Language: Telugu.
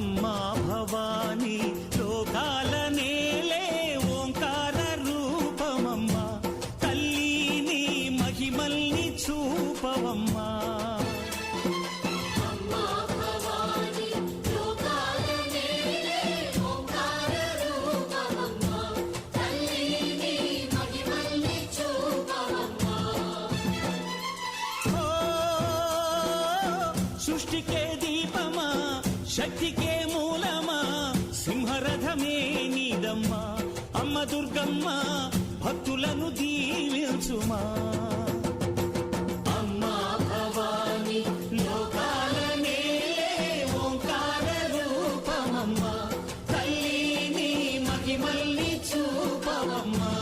అమ్మా భవానీ లోకాల నేలే ఓంకార రూపమమ్మా. రూపమమ్మా. తల్లిని మహిమల్ని చూపవమ్మా. సృష్టికే దీపమా శక్తికే దుర్గమ్మ అమ్మ దుర్గమ్మ భక్తులను దీవించుమా. అమ్మా భవాని లోకాలనే ఓంకార రూపమమ్మ తల్లిని మహిమల్ని చూపమమ్మా